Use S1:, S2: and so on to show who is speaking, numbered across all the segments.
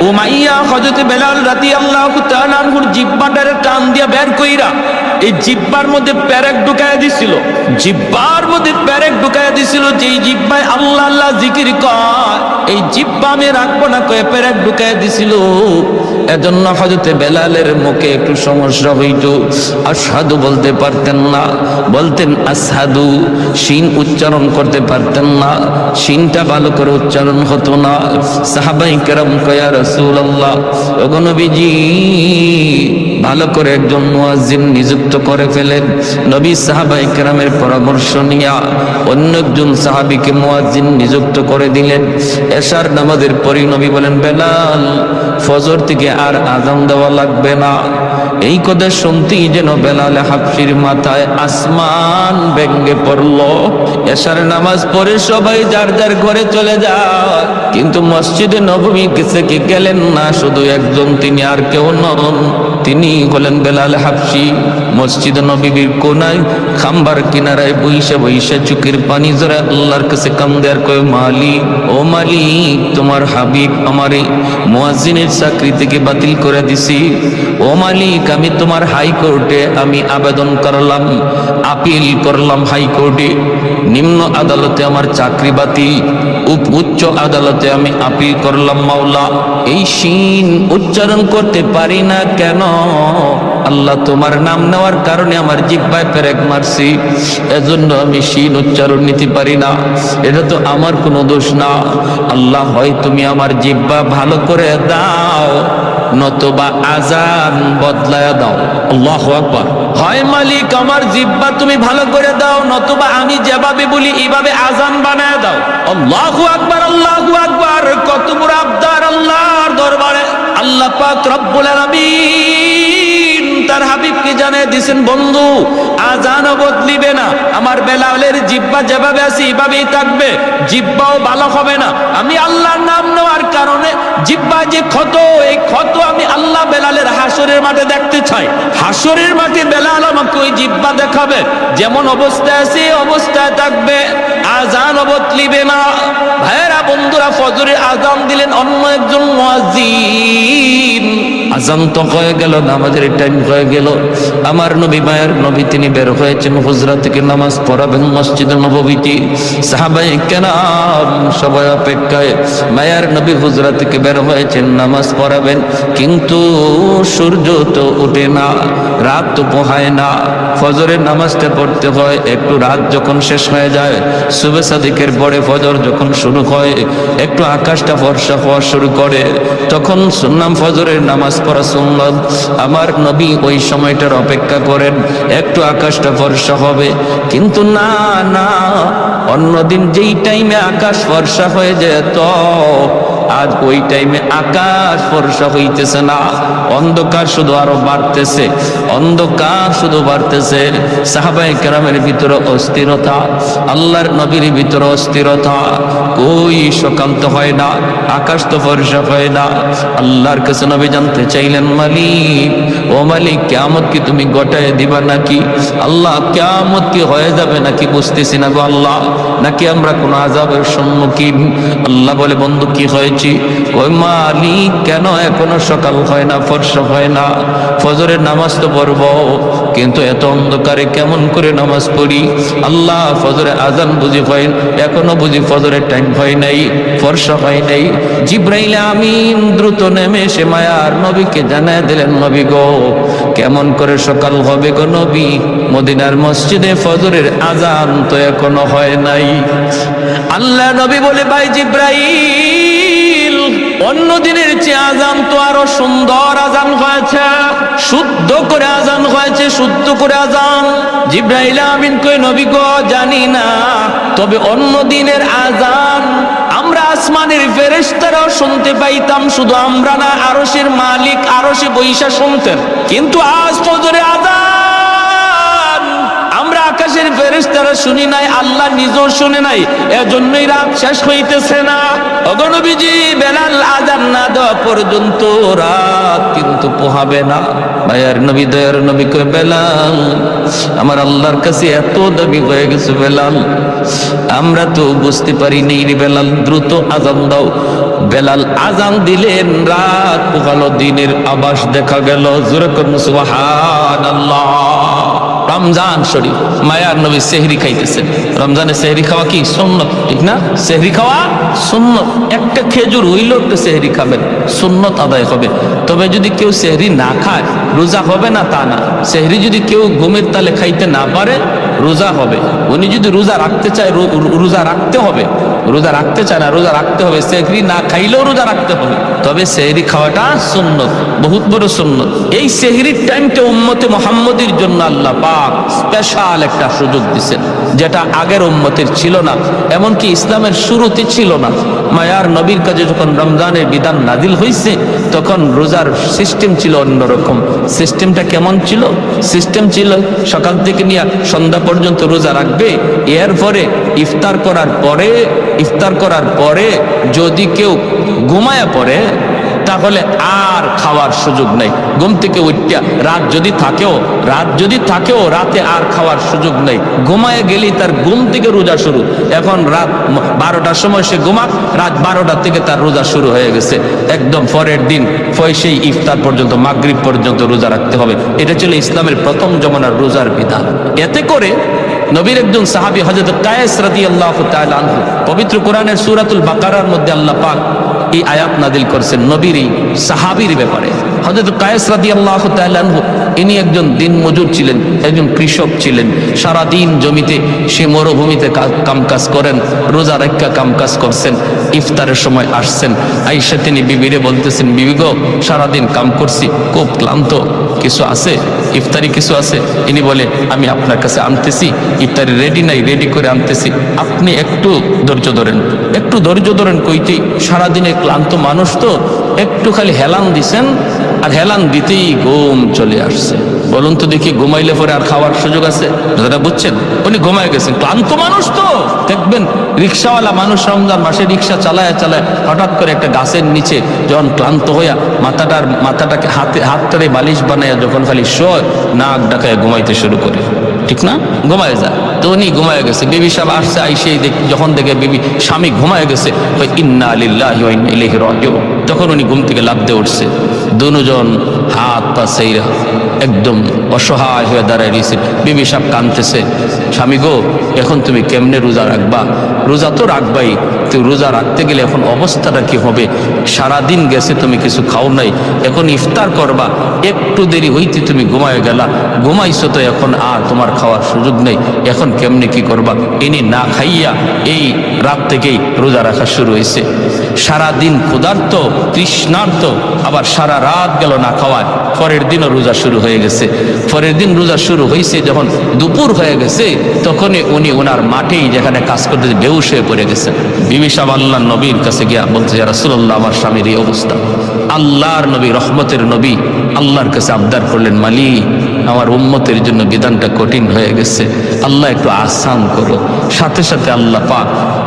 S1: Umayya হযরত বেলাল রাদিয়াল্লাহু তাআলা আনহুর জিহ্বাটারে টান দিয়া বের কইরা এই জিব্বার মধ্যে প্যারেক ঢুকায় দিছিল। জিব্বার মধ্যে প্যারেক ঢুকায় দিছিল যে জিব্বায় আল্লাহ আল্লাহ জিকির কয়, এই জিব্বা আমি রাখব না কয়ে প্যারেক ঢুকায় দিছিল। এজন্য হজরতে বেলালের মুখে একটু সমস্যা হইত। আসাদু বলতে পারতেন না, বলতেন আসাদু শিন উচ্চারণ করতে পারতেন না, শিনটা ভালো করে উচ্চারণ হতো না। সাহাবাই কেরম কয়া রসুল আল্লাহ নবীজি, ভালো করে একজন মুয়াজ্জিন নিযুক্ত করে ফেলেন। নবী সাহাবাই কেরামের পরামর্শ নিয়া অন্য একজন সাহাবিকে মুয়াজ্জিন নিযুক্ত করে দিলেন। এশার নামাজের পরই নবী বলেন, বেলাল, ফজর থেকে আর আজান দেওয়া লাগবে না। এই কথা শুনতেই যেন বেলাল হাফসির মাথায় আসমান ব্যঙ্গে পড়ল। এশার নামাজ পড়ে সবাই যার যার ঘরে চলে যায়। কিন্তু মসজিদে নবমী থেকে গেলেন না, শুধু একজন, তিনি আর কেউ নন। তিনি হলেন বেলাল হাফসি। মসজিদ নবীর কোনায় খাম্বার কিনারায় বইসে বইসে চুকের পানি জোরে আল্লাহর কাছে কান্দে আর কয় মালিক ও মালিক, তোমার হাবিব আমার এই মুয়াজ্জিনের চাকরি থেকে বাতিল করে দিছি। ও মালিক, আমি তোমার হাইকোর্টে আমি আবেদন করলাম, আপিল করলাম হাইকোর্টে। নিম্ন আদালতে আমার চাকরি বাতিল উচ্চ আদালতে আমি আপিল করলাম মাওলা। এই শিন উচ্চারণ করতে পারি না কেন? আল্লাহ তোমার নাম নেওয়ার কারণে আমার জিব্বায় পেরেক মারছি। এজন্য আমি শিন উচ্চারণ নিতে পারি না। এটা তো আমার কোনো দোষ না। আল্লাহ, হয় তুমি আমার জিব্বা ভালো করে দাও, নতবা আজান বদলায় দাও। আল্লাহ আকবার। হয় মালিক, আমার জিব্বা তুমি ভালো করে দাও, নতুবা আমি যেভাবে বলি এইভাবে আজান বানায় দাও। আল্লাহু আকবার আল্লাহু আকবার। কত বড় আবদার আল্লাহর দরবারে। আল্লাহ পাক রব্বুল আলামিন তার হাবিবকে জানিয়ে দিছেন বন্ধু আজানও বদলিবে না। আমার বেলালের জিব্বা যেভাবে আছে এইভাবেই থাকবে। জিব্বাও ভালো হবে না। আমি আল্লাহর নাম নেওয়ার কারণে জিব্বা যে ক্ষত, এই ক্ষত আমি আল্লাহ বেলালের হাসরের মাঠে দেখতে চাই। হাসরের মাঠে বেলাল আমাকে ওই জিব্বা দেখাবে। যেমন অবস্থায় আছে, অবস্থায় থাকবে। আজান বদলিবে না। ভাইয়েরা, বন্ধুরা, ফজরের আজান দিলেন অন্য একজন মুয়াজ্জিন। আজান তো হয়ে গেল, নামাজের টাইম হয়ে গেল। আমার নবী, মায়ের নবী তিনি বের হয়েছেন হুজরা থেকে নামাজ পড়াবেন মসজিদে নবীটি সাহাবাই কেনাম সবাই অপেক্ষায়, মায়ের নবী হুজরা থেকে বের হয়েছেন নামাজ পড়াবেন। কিন্তু সূর্য তো ওঠে না, রাত তো পোহায় না। ফজরের নামাজটা পড়তে হয়, একটু রাত যখন শেষ হয়ে যায় সুবে সাদিকের পরে ফজর যখন শুরু হয়, একটু আকাশটা ফর্সা হওয়া শুরু করে, তখন শুনলাম ফজরের নামাজ পড়া শুনলাম আমার নবী ওই সময়টার অপেক্ষা করেন, একটু আকাশটা ফর্সা হবে। কিন্তু না না, অন্যদিন যেই টাইমে আকাশ ফর্সা হয়ে যেত আজ ওই টাইমে আকাশ ফর্সা হইতেছে না। অন্ধকার শুধু আরও বাড়তেছে। অন্ধকার শুধু বাড়তেছে। সাহাবাই কেরামের ভিতরে অস্থিরতা, আল্লাহর নবীর ভিতরে অস্থিরতা। কই সকাল তো হয় না, আকাশ তো ফর্সা হয় না। আল্লাহর কাছে নবী জানতে চাইলেন, মালিক, ও মালিক কেমত কি তুমি গটায় দিবা নাকি? আল্লাহ কেমত কি হয়ে যাবে নাকি বুঝতেছি না গো আল্লাহ। নাকি আমরা কোনো আজাবের সম্মুখীন? আল্লাহ বলে, বন্ধু, কি হয়েছে? ওই মালিক কেন এখনও সকাল হয় না, ফর্সা হয় না? ফজরের নামাজ তো পড়ব, কিন্তু এত অন্ধকারে কেমন করে নামাজ পড়ি? আল্লাহ ফজরে আজান বুঝি হয়, এখনও বুঝি ফজরের টাইম হয় নাই, ফর্সা হয় নাই। জিব্রাইল আমিন দ্রুত নেমে সে মায়ার নবীকে জানায় দিলেন, নবী গো, কেমন করে সকাল হবে গো নবী? মদিনার মসজিদে ফজরের আজান তো এখনও হয় নাই। আল্লাহ নবী বলে, ভাই জিব্রাইল অন্য দিনের চেয়ে আজান তো আরও সুন্দর আজান হয়েছে। শুদ্ধ করে আজান হয়েছে, শুদ্ধ করে আজান। জিব্রাইল আমিন কই নবী গো, জানি না। তবে অন্য দিনের আজান আমরা আসমানের ফেরেশতারাও শুনতে পাইতাম, শুধু আমরা না, আরশের মালিক, আরশে বৈশা শুনতেন। কিন্তু আজ ফজরে আজান আকাশের ফেরেশতারা শুনি নাই, আল্লাহ নিজেও শুনে নাই, এজন্যই রাত শেষ হইতেছে না। অগণবীজি বেলাল আজান না দেওয়া পর্যন্ত রাত কিন্তু পোহাবে না। ভাইয়ার নবী, দয়ার নবী কয়, বেলাল, আমার আল্লাহর কাছে এত দাবি হয়ে গেছে বেলাল, আমরা তো বুঝতে পারি নেই বেলাল, দ্রুত আজান দাও। বেলাল আজান দিলেন, রাত পোহালো দিনের আবাস দেখা গেল। জোরে করুন সুবহানাল্লাহ। রমজান শরীফ, মায়ার নবী সেহরি খাইতেছেন। রমজানে সেহরি খাওয়া কি? সুন্নত, ঠিক না? সেহরি খাওয়া সুন্নত। একটা খেজুর হইলেও একটা সেহরি খাবেন, সুন্নত আদায় হবে। তবে যদি কেউ সেহরি না খায়, রোজা হবে না তা না। সেহরি যদি কেউ ঘুমের তালে খাইতে না পারে রোজা হবে। উনি যদি রোজা রাখতে চায় রোজা রাখতে হবে। রোজা রাখতে চায় না, রোজা রাখতে হবে। সেহরি না খাইলেও রোজা রাখতে হবে। তবে সেহরি খাওয়াটা সুন্নত, বহুত বড় সুন্নত। এই সেহরির টাইমটা উম্মতে মোহাম্মদের জন্য আল্লাহ পাক স্পেশাল একটা সুযোগ দিছেন, যেটা আগের উম্মতের ছিল না, এমনকি ইসলামের শুরুতে ছিল না। মায়ার নবীর কাছে যখন রমজানের বিধান নাদিল হয়েছে তখন রোজার সিস্টেম ছিল অন্যরকম। সিস্টেমটা কেমন ছিল? সিস্টেম ছিল সকাল থেকে নিয়ে সন্ধ্যা পর্যন্ত রোজা রাখবে এরপরে ইফতার করার পরে ইফতার করার পরে যদি কেউ ঘুমায়া পড়ে তাহলে আর খাওয়ার সুযোগ নেই। ঘুম থেকে উঠিয়া রাত যদি থাকেও, রাত যদি থাকেও রাতে আর খাওয়ার সুযোগ নেই। ঘুমায় গেলেই তার ঘুম থেকে রোজা শুরু। এখন রাত বারোটার সময় সে ঘুমাক, রাত বারোটা থেকে তার রোজা শুরু হয়ে গেছে। একদম পরের দিন, ফয় সেই ইফতার পর্যন্ত, মাগরিব পর্যন্ত রোজা রাখতে হবে। এটা ছিল ইসলামের প্রথম জমানার রোজার বিধান। এতে করে নবীর একজন সাহাবী হযরত কায়েস তাআলা আনহু, পবিত্র কোরআনের সূরাতুল বাকারার মধ্যে আল্লাহ পাক এই আয়াত নাদিল করছেন নবীর এই সাহাবীর ব্যাপারে। হযরত কায়েস রাদিয়াল্লাহু তাআলা আনহু, ইনি একজন দিন মজুর ছিলেন, একজন কৃষক ছিলেন। সারা দিন জমিতে সে মরুভূমিতে কামকাজ করেন, রোজা রাখা কামকাজ করছেন, ইফতারের সময় আসছেন। আইসা তিনি বিবিরে বলতেছেন, বিবি গো, সারাদিন কাম করছি, খুব ক্লান্ত, কিছু আছে? ইফতারি কিছু আছে? ইনি বলে, আমি আপনার কাছে আনতেছি, ইফতারি রেডি নাই রেডি করে আনতেছি। আপনি একটু ধৈর্য ধরেন। একটু ধৈর্য ধরেন কইতেই সারাদিনে ক্লান্ত মানুষ তো একটু খালি হেলান দিছেন, আর হেলান দিতেই ঘুম চলে আসছে। বলুন তো দেখি, ঘুমাইলে পরে আর খাওয়ার সুযোগ আছে? দাদা বুঝছেন? উনি ঘুমায় গেছেন। ক্লান্ত মানুষ তো, দেখবেন রিক্সাওয়ালা মানুষ রমজান মাসে রিক্সা চালায় চালায় হঠাৎ করে একটা গাছের নিচে যখন ক্লান্ত হইয়া মাথাটার, মাথাটাকে হাতে, হাতটারে বালিশ বানাইয়া যখন খালি শোয়, নাক ডাকায় ঘুমাইতে শুরু করে। ঠিক না? ঘুমায় যায়। তো উনি ঘুমায় গেছে। বিবি সাহেব আসছে আইসে যখন দেখে বিবি, স্বামী ঘুমায় গেছে ওই ইন্না আলিল্লাহ তখন উনি ঘুম থেকে লাফ দিয়ে উঠছে। দুজন হাত পা সেইরা একদম অসহায় হয়ে দাঁড়ায় রয়েছে। বিবি সাহেব কানতেছে স্বামী গো, এখন তুমি কেমনে রোজা রাখবা? রোজা তো রাখবাই তো রোজা রাখতে গেলে এখন অবস্থাটা কি হবে? সারা দিন গেছে, তুমি কিছু খাও নাই। এখন ইফতার করবা, একটু দেরি হইতে তুমি ঘুমায় গেলা। ঘুমাইছো তো এখন, আর তোমার খাওয়ার সুযোগ নেই। এখন কেমনে কি করবা? ইনি না খাইয়া এই রাত থেকেই রোজা রাখা শুরু হয়েছে সারা দিন ক্ষুধার্ত, তৃষ্ণার্ত, আবার সারা রাত গেল না খাওয়ায়। পরের দিনও রোজা শুরু হয়ে গেছে। পরের দিন রোজা শুরু হয়েছে যখন দুপুর হয়ে গেছে, তখনই উনি ওনার মাঠেই যেখানে কাজ করতে বেউস হয়ে পড়ে গেছেন বিবি সাহেব আল্লাহ নবীর কাছে গিয়া বলতে রাসুল্লাহ আমার স্বামীর এই অবস্থা। আল্লাহর নবী, রহমতের নবী আল্লাহর কাছে আবদার করলেন, মালিক আমার উম্মতের জন্য বিধানটা কঠিন হয়ে গেছে। আল্লাহ একটু আসান করো। সাথে সাথে আল্লাহ পাক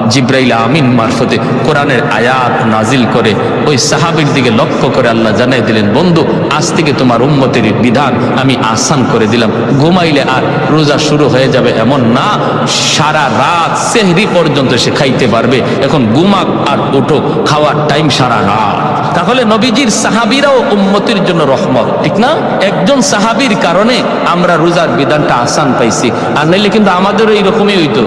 S1: জিব্রাইল আমিন মারফতে কোরআনের আয়াত নাজিল করে ওই সাহাবির দিকে লক্ষ্য করে আল্লাহ জানাই দিলেন, বন্ধু, আজ থেকে তোমার উম্মতের বিধান আমি আসান করে দিলাম। ঘুমাইলে আর রোজা শুরু হয়ে যাবে এমন না। সারা রাত সেহরি পর্যন্ত সে খাইতে পারবে। এখন ঘুমাক আর ওঠো খাওয়ার টাইম সারা রাত। তাহলে নবীজির সাহাবিরাও উম্মতির জন্য রহমত, ঠিক না? একজন সাহাবির কারণে আমরা রোজার বিধানটা আসান পাইছি। আর নাইলে কিন্তু আমাদেরও এইরকমই হইতো।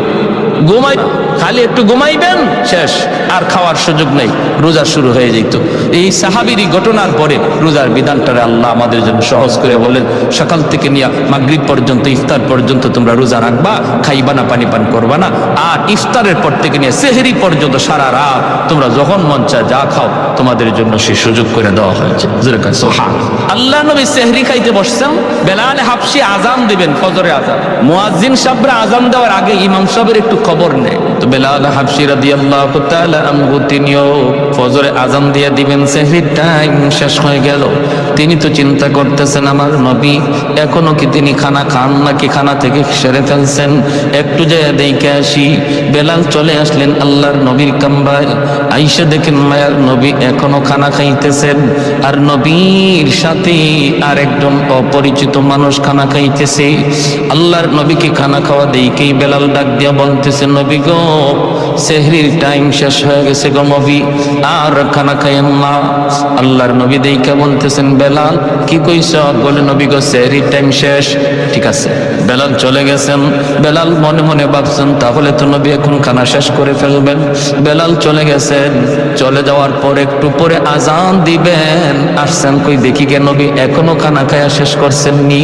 S1: ঘুমাই খালি একটু ঘুমাইবেন, শেষ। আর খাওয়ার সুযোগ নেই, রোজা শুরু হয়ে যেত। এই সাহাবিরই ঘটনার পরে রোজার বিধানটারে আল্লাহ আমাদের জন্য সহজ করে বলেন সকাল থেকে নিয়ে মাগরিব পর্যন্ত, ইফতার পর্যন্ত তোমরা রোজা রাখবা, খাইবা না, পানি পান করবা না। আর ইফতারের পর থেকে নিয়ে সেহেরি পর্যন্ত সারা রাত তোমরা যখন মন চায় যা খাও, তোমাদের জন্য সে সুযোগ করে দেওয়া হয়েছে। আল্লাহ নবী সেহরি খাইতে বসছেন, বেলালে হাফসি আজান দিবেন, ফজরে আজান মুয়াজ্জিন সাহেবরা আজান দেওয়ার আগে ইমাম সাহেবের একটু খবর নেয়। বেলাল হাফসি রাদিয়াল্লাহু তাআলা আনহু তিনিও ফজরে আজান দিয়ে দিবেন, সেহরির টাইম শেষ হয়ে গেল। তিনি তো চিন্তা করতেছেন, আমার নবী এখনও কি তিনি খানা খান নাকি খানা থেকে সেরে ফেলছেন? একটু যায় দেখে আসি, বেলাল চলে আসলেন আল্লাহর নবীর কাম্বায় আইসে দেখেন মায়ার নবী এখনও খানা খাইতেছেন, আর নবীর সাথে আর একজন অপরিচিত মানুষ খানা খাইতেছে। আল্লাহর নবীকে খানা খাওয়া দিকেই বেলাল ডাক দিয়া বলতেছে, নবী গো, সেহরির টাইম শেষ হয়ে গেছে গো নবী, আর খানা খাইয়েন না। আল্লাহর নবী দেইকা বলতেছেন বেলাল, কি কইস বলে, নবী গো, সেহরির টাইম শেষ। ঠিক আছে। বেলাল চলে গেছেন। বেলাল মনে মনে ভাবছেন, তাহলে তো নবী এখন খানা শেষ করে ফেলবেন। বেলাল চলে গেছেন। চলে যাওয়ার পর একটু পরে আজান দিবেন। আসছেন কই দেখি গে নবী, এখনও খানা খায়া শেষ করছেন নি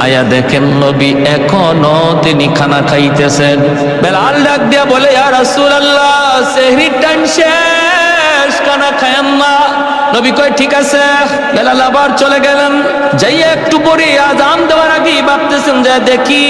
S1: আয়া দেখেন নবী, এখনও তিনি খানা খাইতেছেন। বেলাল ডাক দিয়া বলে, ইয়া রাসূলুল্লাহ, সেহরির টাইম শেষ। খানা খায়ান না। নবী কয়, ঠিক আছে। বেলাল আবার চলে গেলেন। যাই একটু পরে আজান দেওয়ার আগে ভাবতেছেন যে, দেখি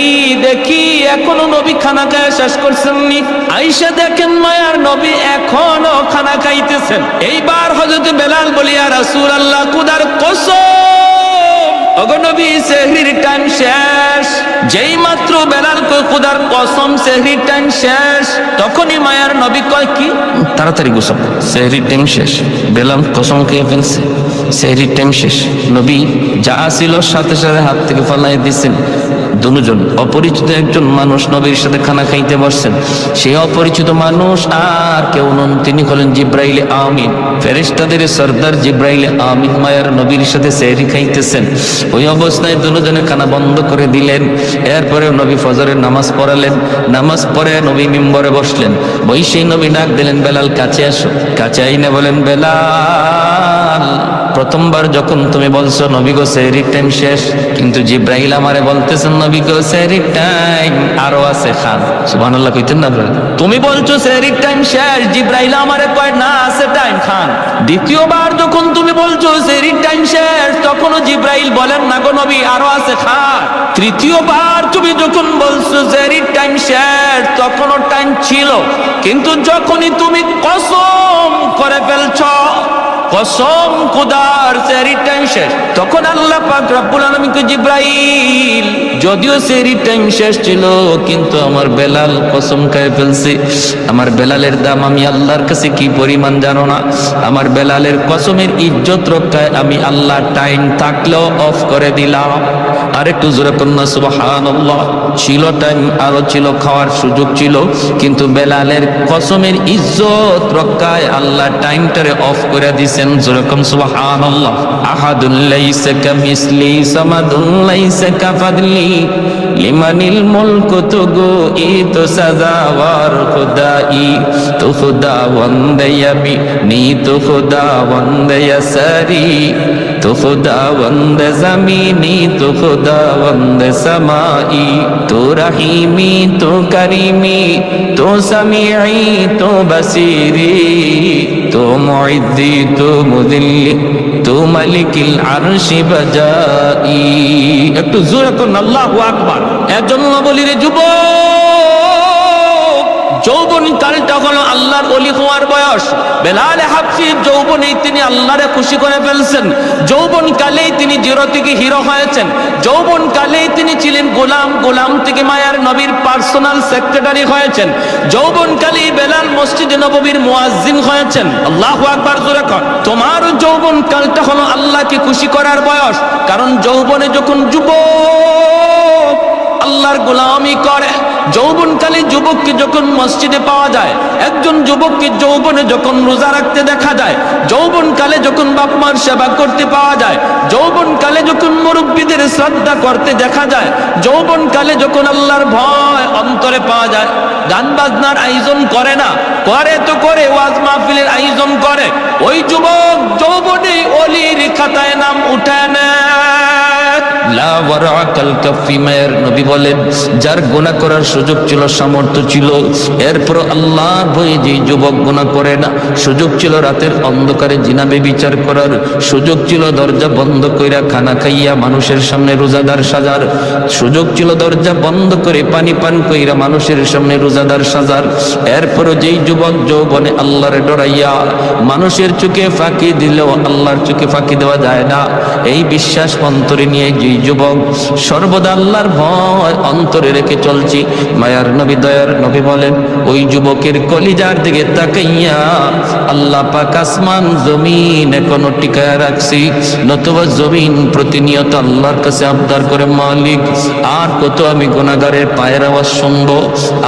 S1: দেখি, এখনও নবী খানা খায় শেষ করছেন নি আইসা দেখেন মায়ার নবী এখনও খানা খাইতেছেন। এইবার হযরত বেলাল বলিয়া রাসূল আল্লাহ কুদার কসম! অগনবী সেহরির টাইম শেষ। যেই মাত্র বেলাল খুদার কসম সেহরির টাইম শেষ। তখনই মায়ার নবী কয়, কি? তাড়াতাড়ি গোসল সেহরির টাইম শেষ। বেলাল কসম খেয়ে ফেলছে। সেহরির টাইম শেষ। নবী যা ছিল সাথে সাথে হাত থেকে ফালাই দিছেন দুজন অপরিচিত একজন মানুষ নবীর সাথে খানা খাইতে বসছেন। সেই অপরিচিত মানুষ আর কেউ নন। তিনি হলেন জিব্রাইলে আমিন। ফেরেশতাদের সর্দার জিব্রাইলে আমিন মায়ার নবীর সাথে সেহরি খাইতেছেন। ওই অবস্থায় দুজনে খানা বন্ধ করে দিলেন। এরপরে নবী ফজরের নামাজ পড়ালেন। নামাজ পড়ে নবী মিম্বরে বসলেন। সেই নবী ডাক দিলেন, বেলাল, কাছে আসো। কাছে আইনে, বলেন, বেলাল। প্রথমবার যখন তুমি বলছো, নবী গো সেহরির টাইম শেষ। কিন্তু জিব্রাহিল আমারে বলতেছেন নবী গো সেহরির টাইম। আরও আছে খান সুবহানাল্লাহ, কইতেন না? তুমি বলছো সেহরির টাইম শেষ। জিব্রাহিল আমারে কয়, না, আছে টাইম খান দ্বিতীয়বার যখন তুমি বলছো সেহরির টাইম শেষ, তখনও জিব্রাইল বলেন, না গো নবী, আরও আছে খান তৃতীয়বার তুমি যখন বলছো সেহরির টাইম শেষ, তখনও টাইম ছিল। কিন্তু যখনই তুমি কসম করে ফেলছো কসম খুদার সেরি টাইম শেষ। তখন আল্লাহ পাক রব্বুল আলামিনকে জিব্রাইল, যদিও সেরি টাইম শেষ ছিল, কিন্তু আমার বেলাল কসম খায় ফেলছে। আমার বেলালের দাম আমি আল্লাহর কাছে কি পরিমাণ জানো না? আমার বেলালের কসমের ইজ্জত রক্ষায় আমি আল্লাহ টাইম থাকলেও অফ করে দিলাম। আর একটু জোরে কন্যা সুবহানাল্লাহ। ছিল টাইম আরও ছিল, খাওয়ার সুযোগ ছিল, কিন্তু বেলালের কসমের ইজ্জত রক্ষায় আল্লাহ টাইমটারে অফ করে দিছেন। যেরকম সুবহানাল্লাহ আহাদুল লাইসা কামিসলি সামাদুল লাইসা কাফাদলি লিমানিল মুলক তুগু ই তো সাজাওয়ার খুদাই, তু খুদা বন্দয়ামি নি তু খুদা বন্দয়া সারি তু খুদা বন্দ জমিনি তু খুদা বন্দ সমাই, তু রহিমি, তু করিমি, তু সমিআই তো বসিরি, তো মুইদ্দি তো মুদিল্লি তো মালিকিল আরশি বজাই একটু জোরে নল্লা হুয়া আকবার। এজন্য বলি রে যুবক, যৌবন কালটা আল্লাহর অলি হওয়ার বয়স। বেলাল হাফসি যৌবনেই তিনি আল্লাহরে খুশি করে ফেলছেন। যৌবন কালেই তিনি জিরো থেকে হিরো হয়েছেন। যৌবন কালেই তিনি ছিলেন গোলাম গোলাম থেকে মায়ার নবীর পার্সোনাল সেক্রেটারি হয়েছেন। যৌবন কালেই বেলাল মসজিদে নববীর মুয়াজ্জিন হয়েছেন। আল্লাহু আকবার, জোরে কর। তোমার যৌবন কালটা হলো আল্লাহকে খুশি করার বয়স। কারণ যৌবনে যখন যুবক আল্লাহর গোলামি করে। যৌবনকালী যুবককে যখন মসজিদে পাওয়া যায়, একজন যুবককে যৌবনে যখন রোজা রাখতে দেখা যায়, যৌবনকালে যখন বাপ মার সেবা করতে পাওয়া যায়, যৌবনকালে যখন মুরব্বীদের শ্রদ্ধা করতে দেখা যায়, যৌবনকালে যখন আল্লাহর ভয় অন্তরে পাওয়া যায় গান বাজনার আয়োজন করে না। করে তো করে, ওয়াজ মাহফিলের আয়োজন করে। ওই যুবক যৌবনে অলির খাতায় নাম উঠে নেয়। নবী বলেন, যার গুনাহ করার সুযোগ ছিল, সামর্থ্য ছিল এরপর আল্লাহর ভয়ে যে যুবক গুনাহ করে না, সুযোগ ছিল রাতের অন্ধকারে জিনাবে বিচার করার, সুযোগ ছিল দরজা বন্ধ কইরা খানা খাইয়া মানুষের সামনে রোজাদার সাজার, সুযোগ ছিল দরজা বন্ধ করে পানি পান কইরা মানুষের সামনে রোজাদার সাজার, এরপরও যেই যুবক যৌবনে আল্লাহরে ডরাইয়া মানুষের চোখে ফাঁকি দিলেও আল্লাহর চোখে ফাঁকি দেওয়া যায় না, এই বিশ্বাস অন্তরে নিয়ে যেই যুবক, সর্বদা আল্লাহর ভয় অন্তরে রেখে চলছি। মায়ার নবী, দয়ার নবী বলেন, ওই যুবকের কলিজার দিকে তাকাইয়া আল্লাহ পাক আসমান, জমিন এখনও টিকায় রাখছি। নতুবা জমিন প্রতিনিয়ত আল্লাহর কাছে আবদার করে, মালিক, আর কত আমি গুণাগারের পায়ের আওয়াজ শুনব?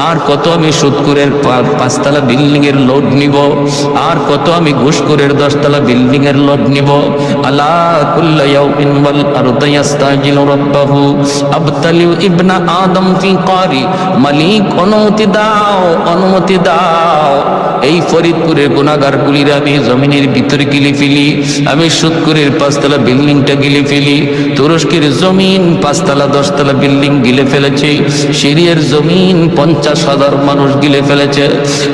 S1: আর কত আমি সুৎকুরের পাঁচতলা বিল্ডিং এর লোড নিব? আর কত আমি ঘুষকুরের দশতলা বিল্ডিং এর লোড নিব? আলা কুল্লা ইয়াউমিন ওয়াল আরদু ইয়াস্তাজিলু রাব্বাহু আবতালিউ ইবনা আদম ফি কারি মালিক অনুমতি দাও অনুমতি দাও। এই ফরিদপুরের গুণাগার গুলির আমি জমিনের ভিতরে গিলে ফেলি, আমি সুৎকুরের পাঁচতলা বিল্ডিংটা গিলে ফেলি, তুরস্কের জমিন পাঁচতলা, দশতলা বিল্ডিং গিলে ফেলেছে, সিরিয়ার জমিন পঞ্চাশ হাজার মানুষ গিলে ফেলেছে।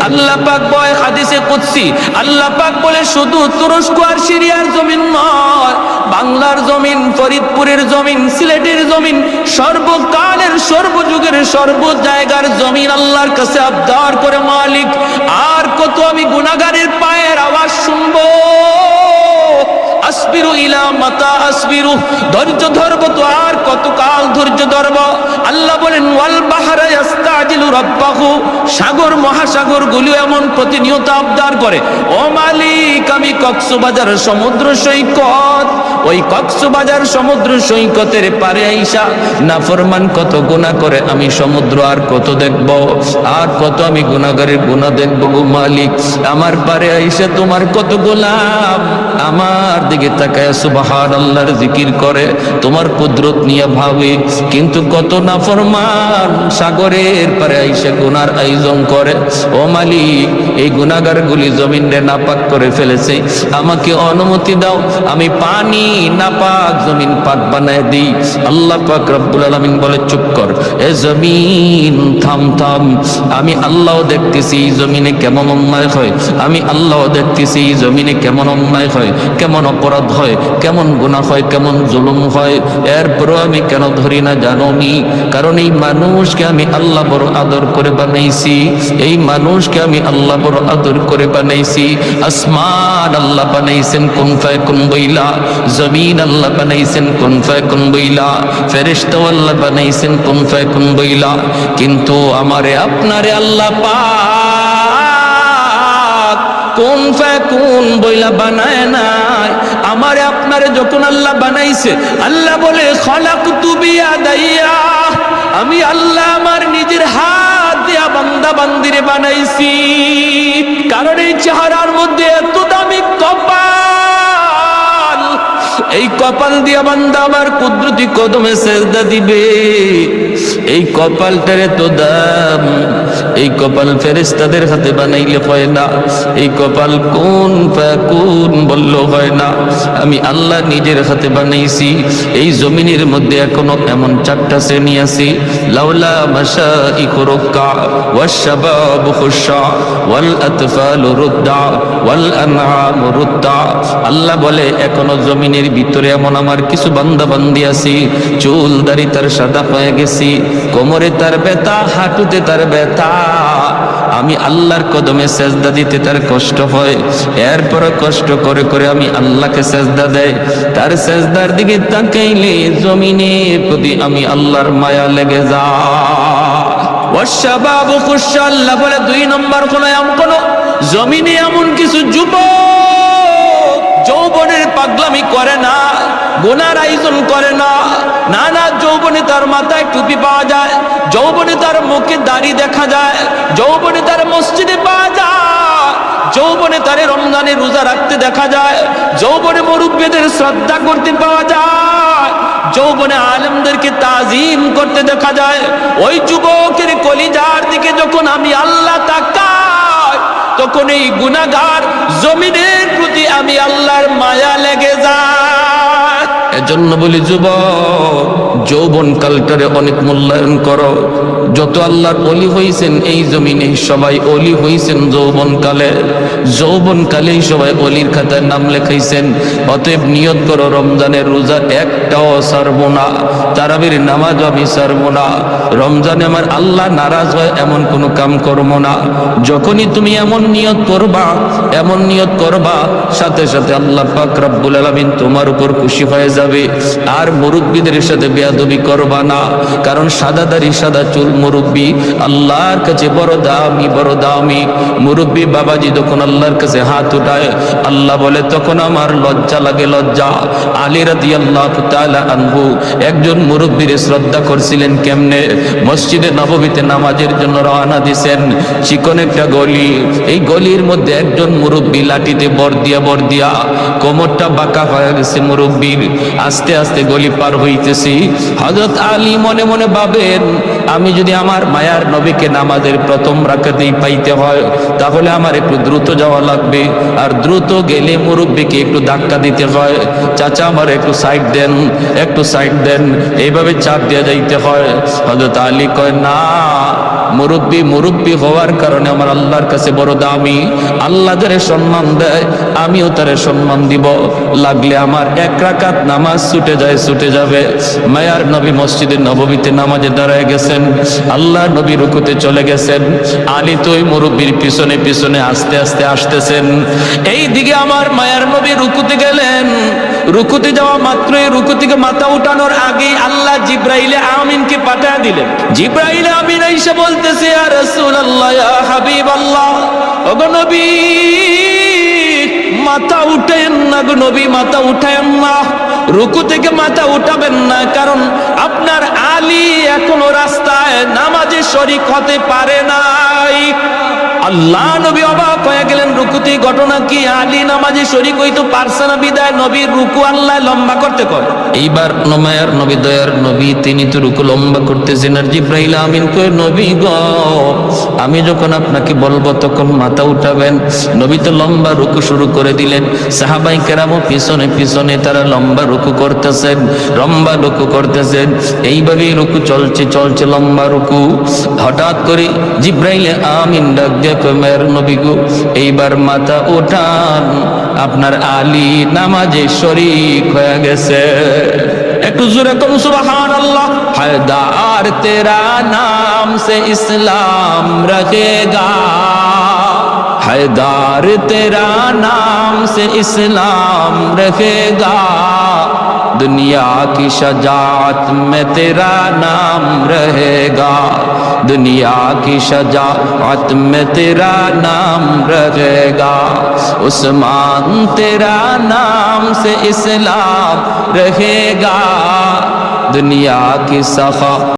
S1: আল্লাহ পাক বয় হাদিসে কুৎসি আল্লাহ পাক বলে শুধু তুরস্ক আর সিরিয়ার জমিন নয়, বাংলার জমিন, ফরিদপুরের জমিন, সিলেটের জমিন, সর্বকালের সর্বযুগের সর্ব জায়গার জমিন আল্লাহর কাছে আবদার করে মালিক, আর কত আমি গুনাগারের পায়ের আওয়াজ শুনব। আসবিরু ইলা মাতা আসবিরু। ধৈর্য ধরব তো আর কত কাল ধৈর্য ধরব? আল্লাহ বলেন, ওয়াল বাহারা ইয়াস্তাজিলু রাব্বাহু। সাগর, মহাসাগরগুলো এমন প্রতিনিয়ত আবদার করে। ও মালিক, আমি কক্সবাজার সমুদ্র সৈকত। ওই কক্সবাজার সমুদ্র সৈকতের পারে আইসা নাফরমান কত গুনাহ করে আমি সমুদ্র আর কত দেখব? আর কত আমি গুনাহগারের গুনাহ দেখব গো মালিক? আমার পারে আইসা তোমার কত গোলাম? আমার দিকে তাকায় সুবাহান আল্লাহর জিকির করে, তোমার কুদরত নিয়ে ভাবে, কিন্তু কত নাফরমান সাগরের পারে আইসা গুনার আয়োজন করে। ও মালিক, এই গুনাগার গুলি জমিন নাপাক করে ফেলেছে, আমাকে অনুমতি দাও, আমি পানি নাপাক জমিন পাক বানায় দিই। আল্লাহ পাক রব্বুল আলামিন বলে, চুপ কর, এ জমিন, থাম থাম, আমি আল্লাহ দেখতেছি জমিনে কেমন অন্যায় হয়, আমি আল্লাহ দেখতেছি জমিনে কেমন অন্যায় হয়, কেমন অপরাধ হয়, কেমন গুনাহ হয়, কেমন জুলুম হয়, এরপরও আমি কেন ধরি না জানো নি কারণ এই মানুষকে আমি আল্লাহ বড় আদর করে বানাইছি, এই মানুষকে আমি আল্লাহ বড় আদর করে বানাইছি। আসমান আল্লাহ বানাইছেন, কোন ফায়, কোন বইলা জমিন আল্লাহ বানাইছেন, কোন ফায়, কোন বইলা ফেরেশতাও আল্লাহ বানাইছেন, কোন ফায়, কোন বইলা কিন্তু আমারে, আপনারে আল্লাহ পা কোন কোন বইলা বানায় নাই আমারে আপনারে যখন আল্লাহ বানাইছে, আল্লাহ বলে খলাক তুবিয়া দাইয়া আমি আল্লাহ আমার নিজের হাত দিয়া বান্দা বান্দিরে বানাইছি। কারণ এই চেহারার কপাল দিয়া বান্দা আমার কুদরতি কদমে সেজদা দিবে। এই কপালটারে তো দাম, এই কপাল ফেরেস্তাদের হাতে বানাইলে হয় না। এই কপাল কোন কোন বলল হয় না। আমি আল্লাহ নিজের হাতে বানাইছি, এই জমিনের মধ্যে এখনও এমন চারটা শ্রেণি আছে। লাউলা মাসা ইকুরুকা ওয়াশাবাবু খুশা ওয়াল আতফালু রুদ্দা ওয়াল আনআম রুদ্দা। আল্লাহ বলে, এখনও জমিনের ভিতরে এমন আমার কিছু বান্দা বান্দি আছে। চুল দাড়ি তার সাদা হয়ে গেছি, কোমরে তার ব্যথা, হাঁটুতে তার ব্যথা। আমি আল্লাহর কদমে সেজদা দিতে তার কষ্ট হয়। এরপরও কষ্ট করে করে আমি আল্লাহকে সেজদা দেয় তার সেজদার দিকে তাকাইলে জমিনের প্রতি আমি আল্লাহর মায়া লেগে যা ওয়াশাবাবু খুশা বলে, দুই নম্বর কোন এমন কোন জমিনে এমন কিছু যুবক যৌবনের পাগলামি করে না গোনার আয়োজন করে না। না না যৌবনে তার মাথায় টুপি পাওয়া যায়, যৌবনে তার মুখে দাড়ি দেখা যায়, যৌবনে তার মসজিদে পাওয়া যায়, যৌবনে তার রমজানে রোজা রাখতে দেখা যায়, যৌবনে মুরব্বীদের শ্রদ্ধা করতে পাওয়া যায়, যৌবনে আলেমদেরকে তাজিম করতে দেখা যায়। ওই যুবকের কলিজার দিকে যখন আমি আল্লাহ তাকাই, তখন এই গুনাগার জমিনের আমি আল্লাহর মায়া লেগে যায়। এজন্য বলি যুব যৌবন কালটারে অনেক মূল্যায়ন করো। যত আল্লাহর অলি হইছেন এই জমিনে সবাই অলি হইছেন যৌবন কালে। যৌবন কালেই সবাই অলির খাতায় নাম লেখাইছেন। অতএব নিয়ত করো, রমজানের রোজা একটাও সারবো না, তারাবির নামাজ আমি সারবো না। রমজানে আমার আল্লাহ নারাজ হয় এমন কোনো কাম করব না। যখনই তুমি এমন নিয়ত করবা, এমন নিয়ত করবা, সাথে সাথে আল্লাহ পাক রব্বুল আলামিন তোমার উপর খুশি হয়ে যাবে। আর মুরব্বীদের সাথে বেয়াদবি করবা না। কারণ সাদা দাড়ি সাদা চুল মুরব্বী, আল্লাহর কাছে বড় দামি বড় দামি। মুরব্বী বাবাজি যখন আল্লাহর কাছে হাত উঠায়, আল্লাহ বলে, তখন আমার লজ্জা লাগে লজ্জা। আলী রাদিয়াল্লাহু তাআলা আনহু একজন মুরব্বীর শ্রদ্ধা করছিলেন কেমনে? মসজিদে নববীতে নামাজের জন্য রওনা দিছেন। চিকন একটা গলি। এই গলির মধ্যে একজন মুরব্বী লাঠিতে বর দিয়া বর দিয়া কোমরটা বাঁকা হয়ে গেছে মুরব্বীর। আস্তে আস্তে গলি পার হইতেছি। হযরত আলী মনে মনে ভাবেন, আমি যদি আমার মায়ার নবীকে নামাজের প্রথম রাখাতেই পাইতে হয়, তাহলে আমার একটু দ্রুত যাওয়া লাগবে। আর দ্রুত গেলে মুরব্বীকে একটু ধাক্কা দিতে হয়। চাচা আমার একটু সাইড দেন, একটু সাইড দেন, এইভাবে চাপ দেওয়া যাইতে হয়। হজরত আলী কয়, না মুরব্বী মুরব্বী হওয়ার কারণে আমার আল্লাহর কাছে বড় দামি। আল্লাহ যারে সম্মান দেয়, আমিও তারে সম্মান দিব। লাগলে আমার এক রাকাত নামাজ ছুটে যায়, ছুটে যাবে। মায়ার নবী মসজিদের নববীতে নামাজে দাঁড়ায় গেছেন। আল্লাহ নবী রুকুতে চলে গেছেন। আলী তো ওই মুরব্বীর পিছনে পিছনে আস্তে আস্তে আসতেছেন। এই দিকে আমার মায়ার নবী রুকুতে গেলেন। রুকুতে যাওয়া মাত্রই রুকু থেকে মাথা উঠানোর আগে আল্লাহ জিব্রাইলে আমিনকে পাঠিয়ে দিলেন। জিব্রাইলে আমিন এসে বলতেছে আর রাসূলুল্লাহ, ইয়া হাবিবাল্লাহ, ওগো নবী, মাথা উঠেন না গো নবী, মাথা উঠায়েন না। রুকু থেকে মাথা উঠাবেন না, কারণ আপনার আলী এখনও রাস্তায় নামাজে শরিক হতে পারে নাই। আল্লাহ নবী অবাক হয়ে গেলেন, রুকুতে ঘটনা কি? আলী নামাজে শরিক হইতো, পারছে না বিদায়, নবীর রুকু আল্লাহ লম্বা করতে কয়। এইবার নমায়ার নবী, দয়ার নবী, তিনি তো রুকু লম্বা করতেছেন আর জিব্রাইল আমিন কয়, নবী গ, আমি যখন আপনাকে বলব তখন মাথা উঠাবেন। নবী তো লম্বা রুকু শুরু করে দিলেন। সাহাবাই কেরামও পিছনে পিছনে তারা লম্বা রুকু করতেছেন, লম্বা রুকু করতেছেন। এইভাবেই রুকু চলছে চলছে লম্বা রুকু। হঠাৎ করে জিব্রাইলে আমিন ডাক দিয়ে কয়, মেয়ের নবী গো এইবার মাথা উঠান আপনার আলী নামাজে শরিক হয়ে গেছে একটু জোরে কোন সুবহান আল্লাহ হায়দার তেরা নাম সে ইসলাম রখেগা हैदार तेरा नाम से इस्लाम रखेगा दुनिया की शजात में तेरा नाम रहेगा। दुनिया की शजात में तेरा नाम रहेगा। उस्मान तेरा नाम से इस्लाम रहेगा। दुनिया की सखा